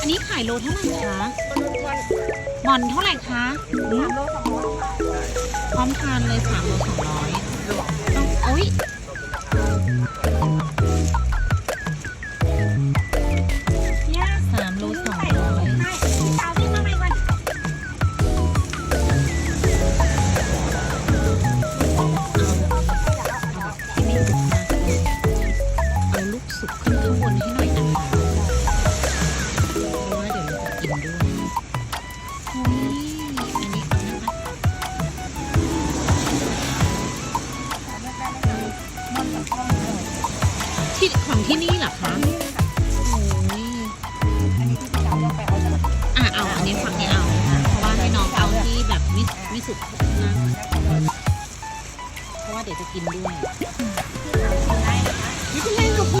อันนี้ขายโลเท่าไหร่คะหมอนเท่าไหร่คะหืมโลสองร้อยพร้อมทานเลยสามโลสองร้อยต้องโอ้ยสามโลสองร้อยเอา ลูกสุกขึ้นข้างบนให้หน่อยนะคะเพราะว่าเดี๋ยวเราจะกินด้วยโอ้ยอันนี้เอานะคะที่ของที่นี่เหรอคะโอ้ยอะเอาอันนี้ฝั่งนี้เอานะคะเพราะว่าให้น้องเอาที่แบบไม่ไม่สุกนะเพราะว่าเดี๋ยวจะกินด้วย